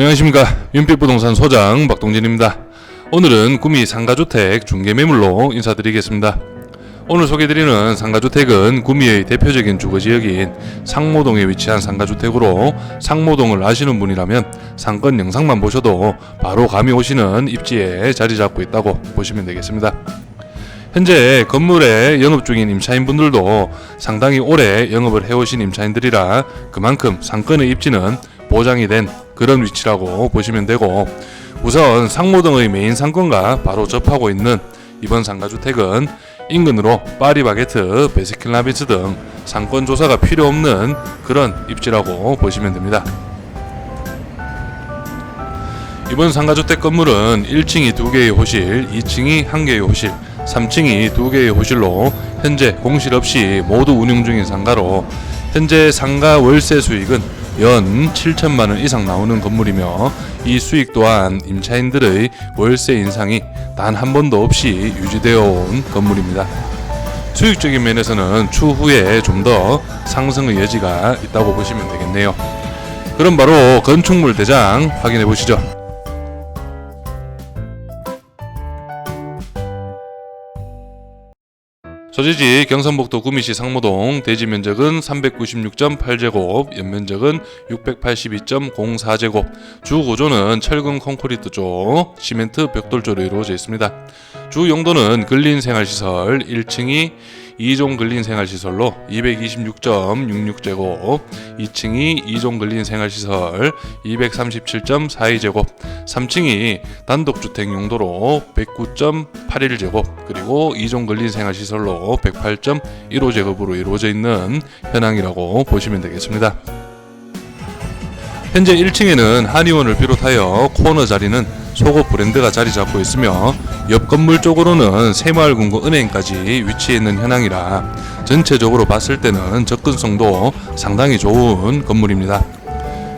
안녕하십니까 윤빛부동산 소장 박동진입니다. 오늘은 구미 상가주택 중개매물로 인사드리겠습니다. 오늘 소개드리는 상가주택은 구미의 대표적인 주거지역인 상모동에 위치한 상가주택으로 상모동을 아시는 분이라면 상권 영상만 보셔도 바로 감이 오시는 입지에 자리 잡고 있다고 보시면 되겠습니다. 현재 건물에 영업 중인 임차인분들도 상당히 오래 영업을 해오신 임차인들이라 그만큼 상권의 입지는 보장이 된 그런 위치라고 보시면 되고 우선 상모동의 메인 상권과 바로 접하고 있는 이번 상가주택은 인근으로 파리바게트, 베스킨라빈스 등 상권 조사가 필요 없는 그런 입지라고 보시면 됩니다. 이번 상가주택 건물은 1층이 2개의 호실, 2층이 1개의 호실, 3층이 2개의 호실로 현재 공실 없이 모두 운영 중인 상가로 현재 상가 월세 수익은 연 7천만 원 이상 나오는 건물이며 이 수익 또한 임차인들의 월세 인상이 단 한 번도 없이 유지되어 온 건물입니다. 수익적인 면에서는 추후에 좀 더 상승의 여지가 있다고 보시면 되겠네요. 그럼 바로 건축물 대장 확인해 보시죠. 소재지 경산북도 구미시 상모동 대지 면적은 396.8제곱, 연면적은 682.04제곱, 주 구조는 철근 콘크리트 쪽, 시멘트 벽돌조로 이루어져 있습니다. 주 용도는 근린 생활시설 1층이 2종 근린 생활시설로 226.66제곱, 2층이 2종 근린 생활시설 237.42제곱, 3층이 단독주택 용도로 109.81제곱, 그리고 2종 근린 생활시설로 108.15제곱으로 이루어져 있는 현황이라고 보시면 되겠습니다. 현재 1층에는 한의원을 비롯하여 코너 자리는 속옷 브랜드가 자리 잡고 있으며 옆 건물 쪽으로는 새마을금고 은행까지 위치해 있는 현황이라 전체적으로 봤을 때는 접근성도 상당히 좋은 건물입니다.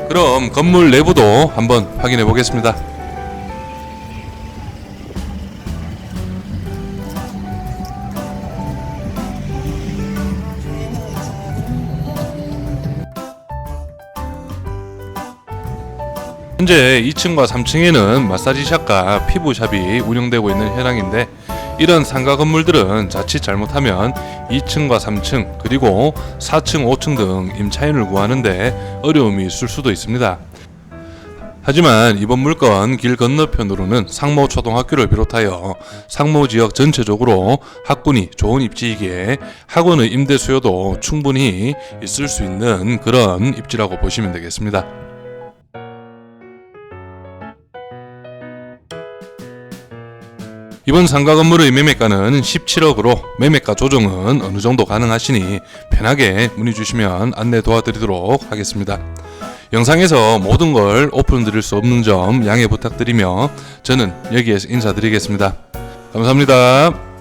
그럼 건물 내부도 한번 확인해 보겠습니다. 현재 2층과 3층에는 마사지샵과 피부샵이 운영되고 있는 현황인데 이런 상가 건물들은 자칫 잘못하면 2층과 3층 그리고 4층, 5층 등 임차인을 구하는데 어려움이 있을 수도 있습니다. 하지만 이번 물건 길 건너편으로는 상모 초등학교를 비롯하여 상모 지역 전체적으로 학군이 좋은 입지이기에 학원의 임대 수요도 충분히 있을 수 있는 그런 입지라고 보시면 되겠습니다. 이번 상가 건물의 매매가는 17억으로 매매가 조정은 어느 정도 가능하시니 편하게 문의 주시면 안내 도와드리도록 하겠습니다. 영상에서 모든 걸 오픈 드릴 수 없는 점 양해 부탁드리며 저는 여기에서 인사드리겠습니다. 감사합니다.